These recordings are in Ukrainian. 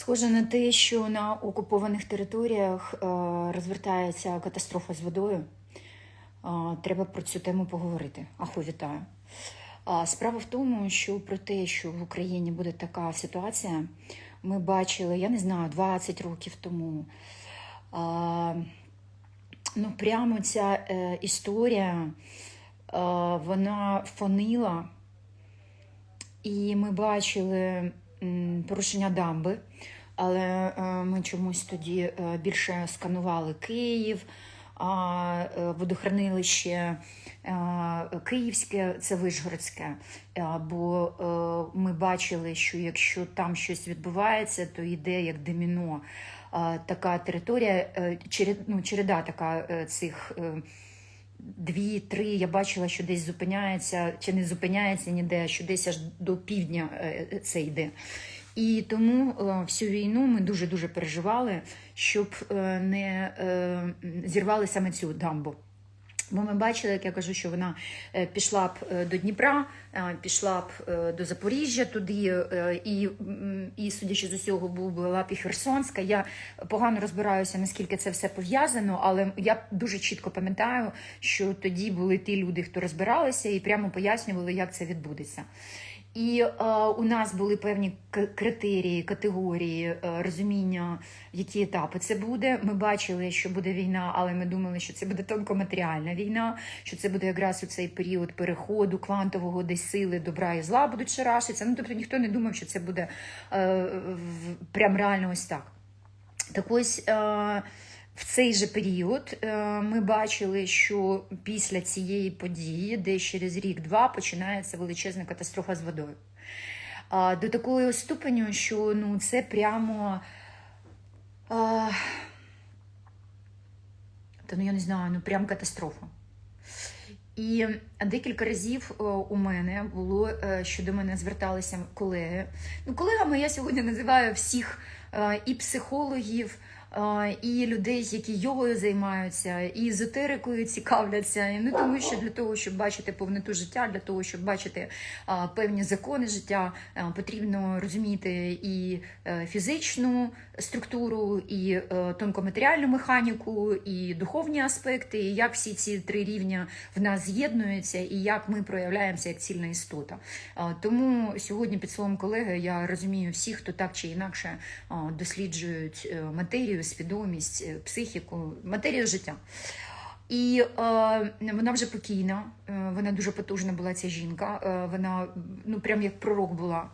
Схоже на те, що на окупованих територіях е, розвертається катастрофа з водою. Е, Треба про цю тему поговорити. Аху, вітаю. Справа в тому, що про те, що в Україні буде така ситуація, ми бачили, я не знаю, 20 років тому. Ну, прямо ця е, історія, вона фонила, і ми бачили порушення дамби, але е, ми чомусь тоді е, більше сканували Київ, е, водохранилище Київське, це Вишгородське. Бо ми бачили, що якщо там щось відбувається, то йде як доміно. Така територія, ну, череда така цих. Дві, три, я бачила, що десь зупиняється, чи не зупиняється ніде, що десь аж до півдня це йде. І тому е, всю війну ми дуже-дуже переживали, щоб е, не е, зірвали саме цю дамбу. Бо ми бачили, як я кажу, що вона пішла б до Дніпра, пішла б до Запоріжжя туди, і, і судячи з усього, була б і Херсонська. Я погано розбираюся, наскільки це все пов'язано, але я дуже чітко пам'ятаю, що тоді були ті люди, хто розбиралися, і прямо пояснювали, як це відбудеться. І е, у нас були певні критерії, категорії е, розуміння, які етапи це буде. Ми бачили, що буде війна, але ми думали, що це буде тонкоматеріальна війна, що це буде якраз у цей період переходу квантового, десь сили добра і зла будуть шарашитися. Ну тобто ніхто не думав, що це буде е, прям реально ось так. Так ось е, в цей же період е, ми бачили, що після цієї події, десь через рік-два, починається величезна катастрофа з водою. До такої ступеню, що ну, це прямо. Та ну я не знаю, ну прям катастрофа. І декілька разів е, у мене було, е, що до мене зверталися колеги. Ну, колегами я сьогодні називаю всіх і психологів, і людей, які йогою займаються, і езотерикою цікавляться. І, Ну тому що для того, щоб бачити повноту життя, для того, щоб бачити е, певні закони життя, е, потрібно розуміти і е, фізичну структуру, і е, тонкоматеріальну механіку, і духовні аспекти, і як всі ці три рівня в нас з'єднуються, і як ми проявляємося як цільна істота. Е, Тому сьогодні під словом колеги я розумію всіх, хто так чи інакше е, досліджують е, матерію, свідомість, е, психіку, матерію життя. І е, вона вже покійна, е, вона дуже потужна була ця жінка. Е, вона ну прям як пророк була.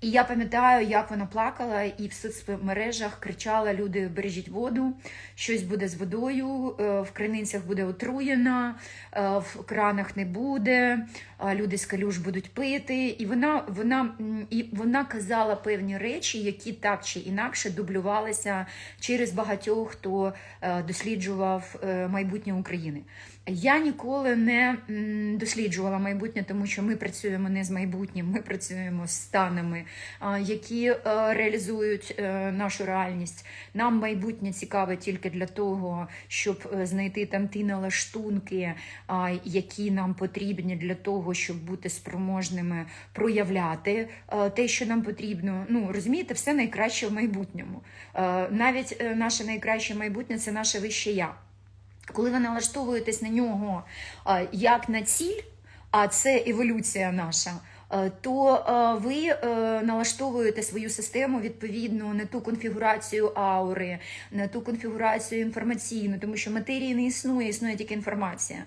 І я пам'ятаю, як вона плакала, і в соцмережах кричала: люди, бережіть воду, щось буде з водою, е, в криницях буде отруєна, е, в кранах не буде, люди з калюж будуть пити. І вона, вона, і вона казала певні речі, які так чи інакше дублювалися через багатьох, хто е, досліджував е, майбутнє України. Я ніколи не досліджувала майбутнє, тому що ми працюємо не з майбутнім, ми працюємо з станами, які е, реалізують е, нашу реальність. Нам майбутнє цікаве тільки для того, щоб е, знайти там ті налаштунки, які нам потрібні для того, щоб бути спроможними проявляти те, що нам потрібно. Ну розумієте, все найкраще в майбутньому. Навіть наше найкраще майбутнє це наше вище я. Коли ви налаштовуєтесь на нього як на ціль, а це еволюція наша, то ви е, налаштовуєте свою систему відповідно на ту конфігурацію аури, на ту конфігурацію інформаційну, тому що матерії не існує, існує тільки інформація.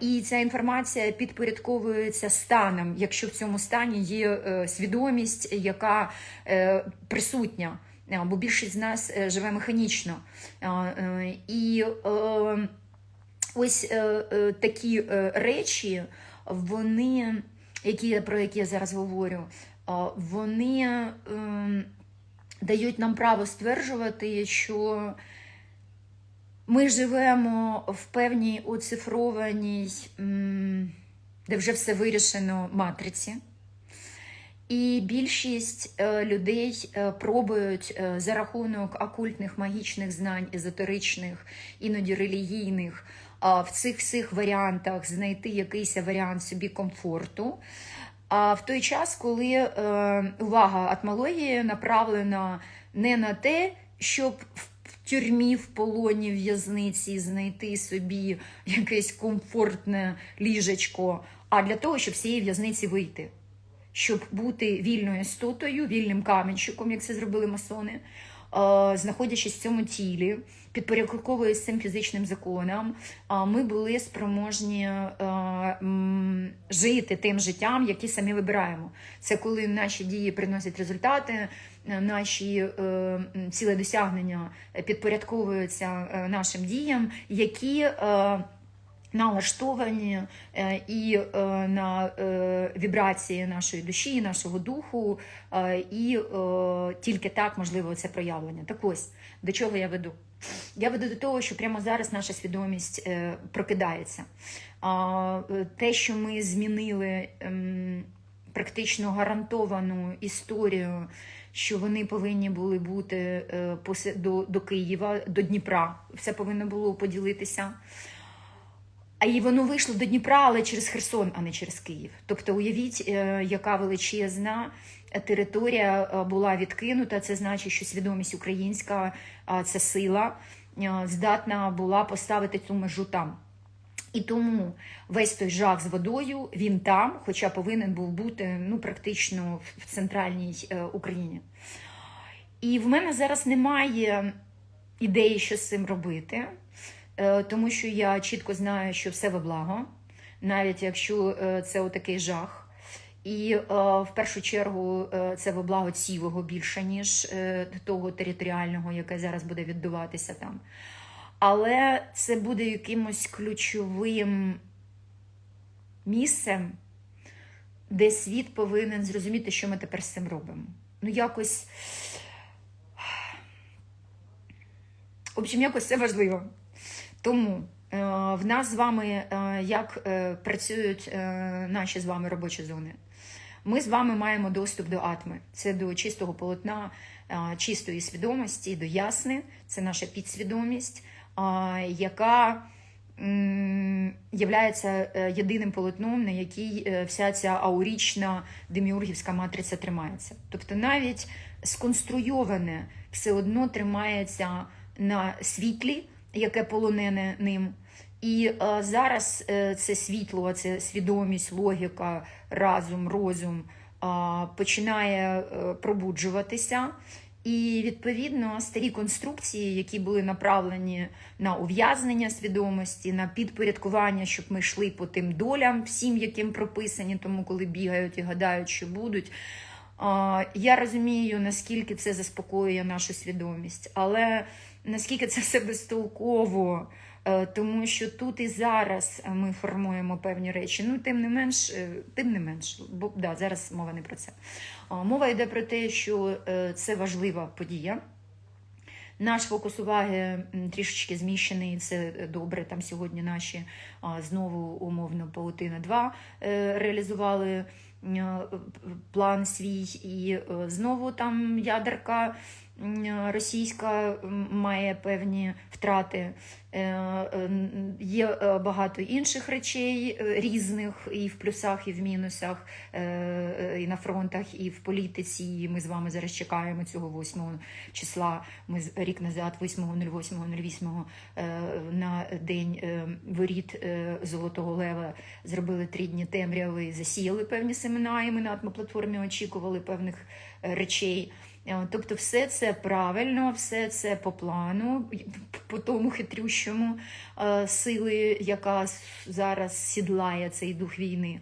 І ця інформація підпорядковується станом, якщо в цьому стані є е, свідомість, яка е, присутня. А, Бо більшість з нас е, живе механічно. Е, І е, ось е, е, такі е, речі, вони, які, про які я зараз говорю, вони е, дають нам право стверджувати, що ми живемо в певній оцифрованій, де вже все вирішено матриці. І більшість е, людей е, пробують е, за рахунок окультних магічних знань, езотеричних, іноді релігійних, в цих всіх варіантах знайти якийсь варіант собі комфорту. А в той час, коли увага атмології направлена не на те, щоб в тюрмі, в полоні, в в'язниці знайти собі якесь комфортне ліжечко, а для того, щоб з цієї в'язниці вийти, щоб бути вільною істотою, вільним камінчиком, як це зробили масони, е, знаходячись в цьому тілі, підпорядковуючись цим фізичним законам, ми були спроможні е, жити тим життям, яке самі вибираємо. Це коли наші дії приносять результати, е, наші ціле досягнення підпорядковуються нашим діям, які налаштовані е, і е, на е, вібрації нашої душі, нашого духу, і тільки так можливо це проявлення. Так ось до чого я веду? Я веду до того, що прямо зараз наша свідомість прокидається. Те, що ми змінили ем, практично гарантовану історію, що вони повинні були бути до, до Києва, до Дніпра, все повинно було поділитися. А і воно вийшло до Дніпра, але через Херсон, а не через Київ. Тобто, уявіть, е, яка величезна територія е, була відкинута. Це значить, що свідомість українська е, це сила, здатна була поставити цю межу там. І тому весь той жах з водою він там, хоча повинен був бути ну, практично в центральній Україні. І в мене зараз немає ідеї, що з цим робити, тому що я чітко знаю, що все во благо, навіть якщо е, це отакий жах. І е, в першу чергу е, це во благо цілого більше, ніж е, того територіального, яке зараз буде відбуватися там. Але це буде якимось ключовим місцем, де світ повинен зрозуміти, що ми тепер з цим робимо. Ну, якось. В общем, якось це важливо. Тому е, в нас з вами е, як е, працюють наші з вами робочі зони. Ми з вами маємо доступ до атми. Це до чистого полотна, чистої свідомості, до ясни. Це наша підсвідомість, яка являється єдиним полотном, на якій вся ця аурічна деміургівська матриця тримається. Тобто навіть сконструйоване все одно тримається на світлі, яке полонене ним. І е, зараз е, це світло, це свідомість, логіка, разум, розум е, починає е, пробуджуватися. І відповідно старі конструкції, які були направлені на ув'язнення свідомості, на підпорядкування, щоб ми йшли по тим долям, всім, яким прописані, тому коли бігають і гадають, що будуть. Я розумію, наскільки це заспокоює нашу свідомість, але наскільки це все безтолково, е, тому що тут і зараз ми формуємо певні речі. Ну, тим не менш, е, тим не менш, бо да, зараз мова не про це. Мова йде про те, що е, це важлива подія. Наш фокус уваги трішечки зміщений, це добре. Там сьогодні наші знову умовно паутина 2 е, реалізували е, план свій, і е, знову там ядерка російська має певні втрати. Е, е, Є е, багато інших речей е, різних і в плюсах, і в мінусах, е, е, і на фронтах, і в політиці. І Ми з вами зараз чекаємо цього 8 числа. Ми рік назад, 8.08.08, е, на день е, воріт е, Золотого Лева зробили три дні темряви, засіяли певні семена, і ми на атмоплатформі очікували певних е, речей. Е, Тобто, все це правильно, все це по плану, по тому хитрющому е, сили, яка зараз сідлає цей дух війни.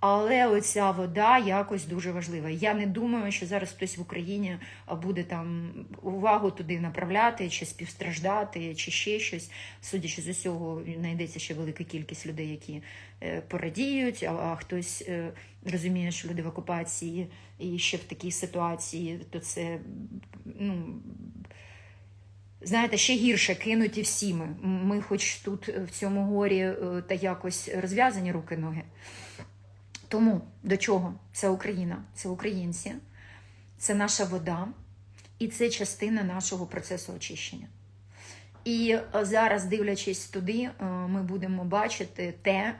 Але оця вода якось дуже важлива. Я не думаю, що зараз хтось в Україні буде там увагу туди направляти, чи співстраждати, чи ще щось. Судячи з усього, знайдеться ще велика кількість людей, які е, порадіють, а, хтось е, розуміє, що люди в окупації і ще в такій ситуації, то це ну. Знаєте, ще гірше кинуті всі ми. Ми хоч тут е, в цьому горі та якось розв'язані руки-ноги. Тому до чого? Це Україна, це українці, це наша вода, і це частина нашого процесу очищення. І е, зараз, дивлячись туди, е, ми будемо бачити те,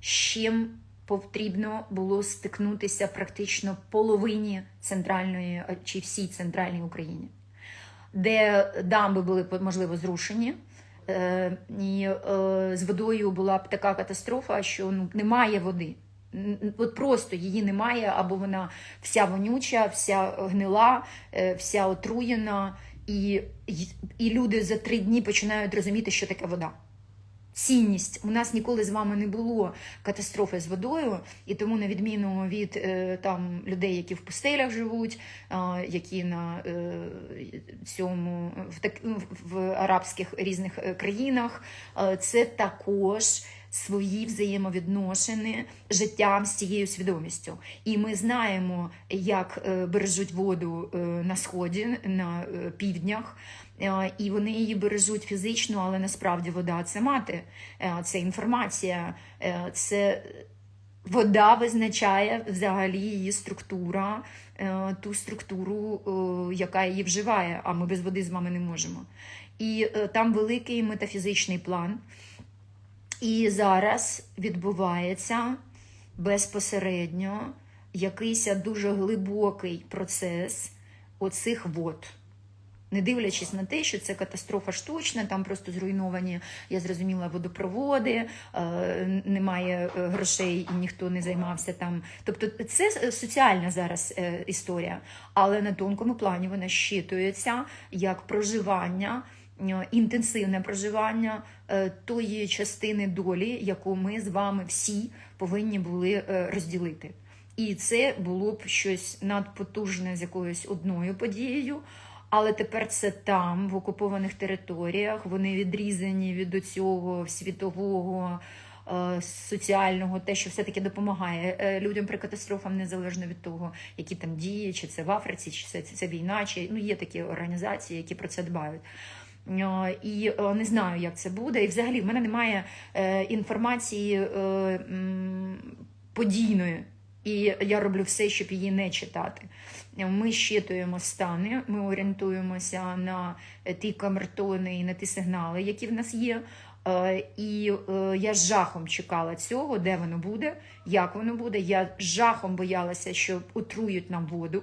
з чим потрібно було стикнутися практично половині центральної е, чи всій центральній Україні, де дамби були можливо зрушені. І з водою була б така катастрофа, що ну немає води. От просто її немає, або вона вся вонюча, вся гнила, е, вся отруєна, і, і, люди за три дні починають розуміти, що таке вода. Цінність у нас ніколи з вами не було катастрофи з водою, і тому, на відміну від е, там людей, які в пустелях живуть, е, які на е, цьому в так в арабських різних е, країнах, е, це також свої взаємовідносини життям з цією свідомістю. І ми знаємо, як е, бережуть воду е, на сході, на е, півднях. І вони її бережуть фізично, але насправді вода це мати, це інформація, це вода визначає взагалі її структура, ту структуру, яка її вживає, а ми без води з вами не можемо. І там великий метафізичний план. І зараз відбувається безпосередньо якийсь дуже глибокий процес оцих вод. Не дивлячись на те, що це катастрофа штучна, там просто зруйновані, я зрозуміла, водопроводи, е, немає е, грошей і ніхто не займався там. Тобто це соціальна зараз е, історія, але на тонкому плані вона щитується як проживання, інтенсивне проживання е, тої частини долі, яку ми з вами всі повинні були е, розділити. І це було б щось надпотужне з якоюсь одною подією. Але тепер це там, в окупованих територіях, вони відрізані від цього світового, е, соціального, те, що все-таки допомагає е, людям при катастрофам, незалежно від того, які там дії, чи це в Африці, чи це, це війна, чи ну є такі організації, які про це дбають. Е, І е, не знаю, як це буде. І взагалі в мене немає е, інформації подійної. І я роблю все, щоб її не читати. Ми щитуємо стани, ми орієнтуємося на ті камертони і на ті сигнали, які в нас є. І я з жахом чекала цього, де воно буде, як воно буде. Я з жахом боялася, що отрують нам воду,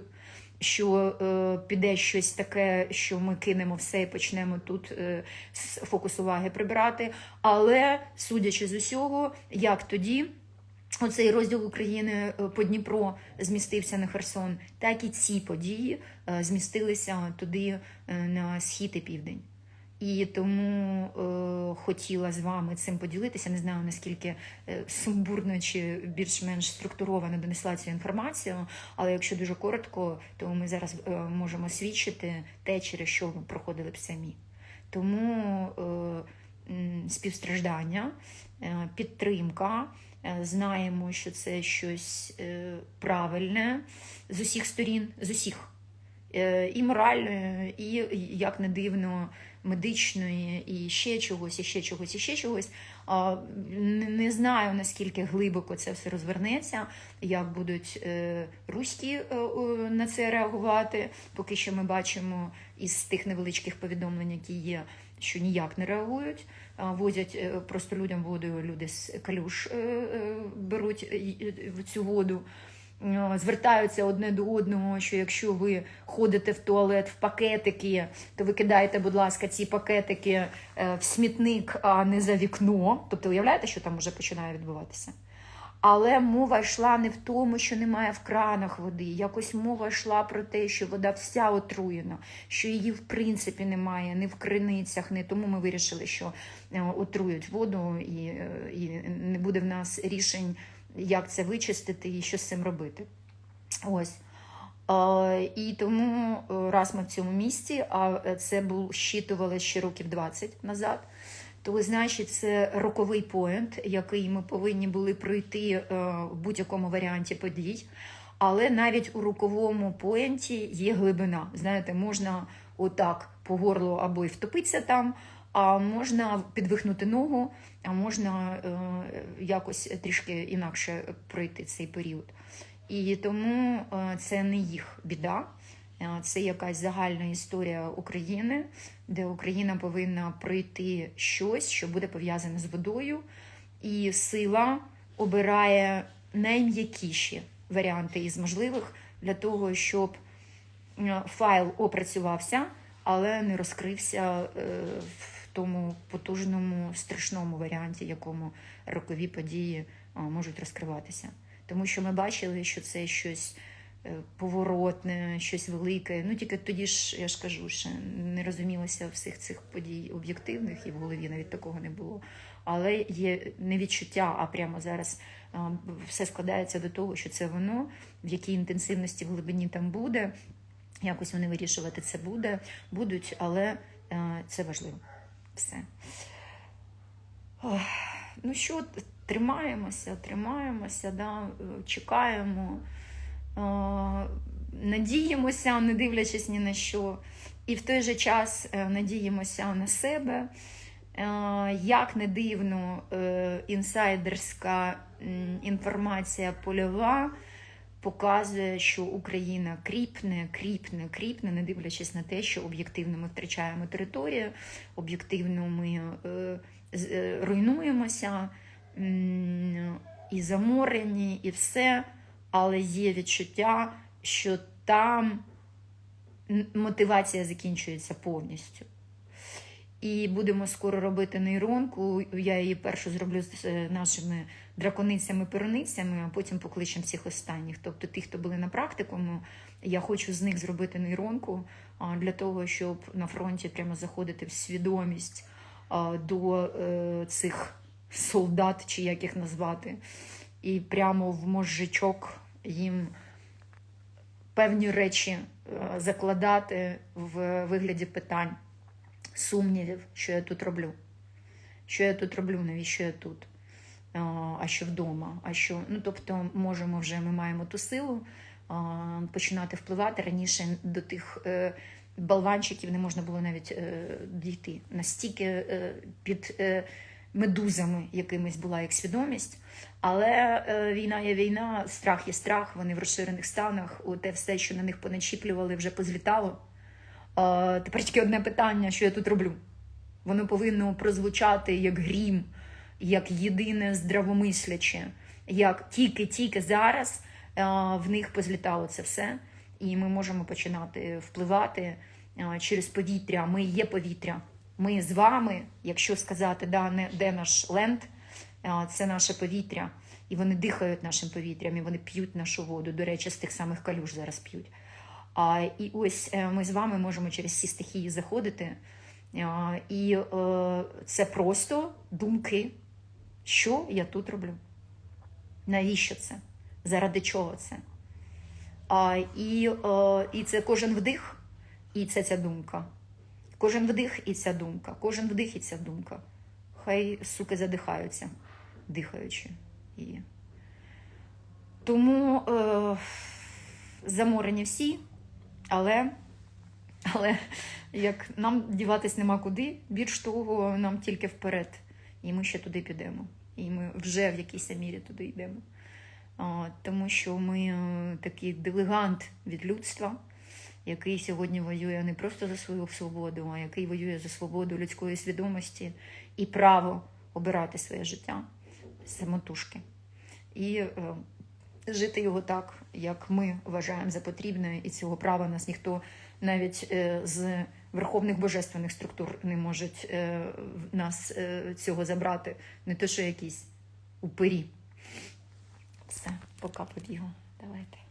що е, піде щось таке, що ми кинемо все і почнемо тут е, фокус уваги прибирати. Але судячи з усього, як тоді. Оцей розділ України е, по Дніпро змістився на Херсон, так і ці події е, змістилися туди е, на схід і південь. І тому е, хотіла з вами цим поділитися. Не знаю наскільки е, сумбурно чи більш-менш структуровано донесла цю інформацію. Але якщо дуже коротко, то ми зараз е, можемо свідчити те, через що ми проходили б самі. Тому е, співстраждання, е, підтримка. Е, Знаємо, що це щось е, правильне з усіх сторін, з усіх. І моральної, і, як не дивно, медичної, і ще чогось, і ще чогось, і ще чогось. Не знаю, наскільки глибоко це все розвернеться, як будуть е, руські е, на це реагувати. Поки що ми бачимо із тих невеличких повідомлень, які є, що ніяк не реагують. Возять е, просто людям воду, люди з калюш беруть цю воду. Е, Звертаються одне до одного, що якщо ви ходите в туалет в пакетики, то ви кидаєте, будь ласка, ці пакетики е, в смітник, а не за вікно. Тобто, уявляєте, що там вже починає відбуватися? Але мова йшла не в тому, що немає в кранах води. Якось мова йшла про те, що вода вся отруєна, що її в принципі немає ні в криницях, не тому ми вирішили, що е, отрують воду, і, і не буде в нас рішень, як це вичистити і що з цим робити. Ось. Е, І тому е, раз ми в цьому місці, а це був щитували ще років 20 назад. То значить, це роковий поінт, який ми повинні були пройти е, в будь-якому варіанті подій. Але навіть у роковому поінті є глибина. Знаєте, можна отак по горлу або й втопитися там, а можна підвихнути ногу, а можна е, якось трішки інакше пройти цей період. І тому е, це не їх біда. Е, Це якась загальна історія України, де Україна повинна пройти щось, що буде пов'язане з водою, і сила обирає найм'якіші варіанти із можливих для того, щоб файл опрацювався, але не розкрився в тому потужному страшному варіанті, якому рокові події можуть розкриватися. Тому що ми бачили, що це щось е, поворотне, щось велике. Ну тільки тоді ж я ж кажу, що не розумілося всіх цих подій об'єктивних, і в голові навіть такого не було. Але є не відчуття, а прямо зараз все складається до того, що це воно, в якій інтенсивності в глибині там буде. Якось вони вирішувати це буде, будуть, але е, це важливо. Все. Ну що, тримаємося, тримаємося, да, е, чекаємо, е, надіємося, не дивлячись ні на що. І в той же час е, надіємося на себе. Як не дивно, інсайдерська інформація польова показує, що Україна кріпне, кріпне, кріпне, не дивлячись на те, що об'єктивно ми втрачаємо територію, об'єктивно ми е, е, руйнуємося м, і заморені, і все, але є відчуття, що там мотивація закінчується повністю. І будемо скоро робити нейронку. Я її першу зроблю з е, нашими драконицями-пероницями, а потім покличемо всіх останніх. Тобто тих, хто були на практикуму, я хочу з них зробити нейронку для того, щоб на фронті прямо заходити в свідомість до е, цих солдат, чи як їх назвати, і прямо в мозжечок їм певні речі е, закладати в вигляді питань сумнівів, що я тут роблю. Що я тут роблю, навіщо я тут? А, що вдома? А що, ну тобто, можемо вже ми маємо ту силу починати впливати раніше до тих е, болванчиків не можна було навіть е, дійти. Настільки е, під медузами якимись була як свідомість. Але війна є війна, страх є страх, вони в розширених станах, те все, що на них поначіплювали, вже позлітало. Тепер тільки одне питання, що я тут роблю. Воно повинно прозвучати як грім, як єдине здравомисляче, як тільки-тільки зараз в них позлітало це все, і ми можемо починати впливати через повітря. Ми є повітря. Ми з вами, якщо сказати, да, не, де наш ленд, це наше повітря. І вони дихають нашим повітрям, і вони п'ють нашу воду. До речі, з тих самих калюж зараз п'ють. І ось е, ми з вами можемо через ці стихії заходити. І е, це просто думки, що я тут роблю. Навіщо це? Заради чого це? І, е, і це кожен вдих, і це ця думка. Кожен вдих і ця думка. Кожен вдих і ця думка. Хай суки задихаються, дихаючи її. Тому е, заморені всі, але, але як нам діватись нема куди, більш того, нам тільки вперед. І ми ще туди підемо. І ми вже в якійсь мірі туди йдемо. Тому що ми е, такий делегант від людства, який сьогодні воює не просто за свою свободу, а який воює за свободу людської свідомості і право обирати своє життя самотужки. І е, жити його так, як ми вважаємо за потрібне, і цього права нас ніхто навіть е, з верховних божественних структур не може нас е, цього забрати, не те, що якісь упирі. Все, пока побігу. Давайте.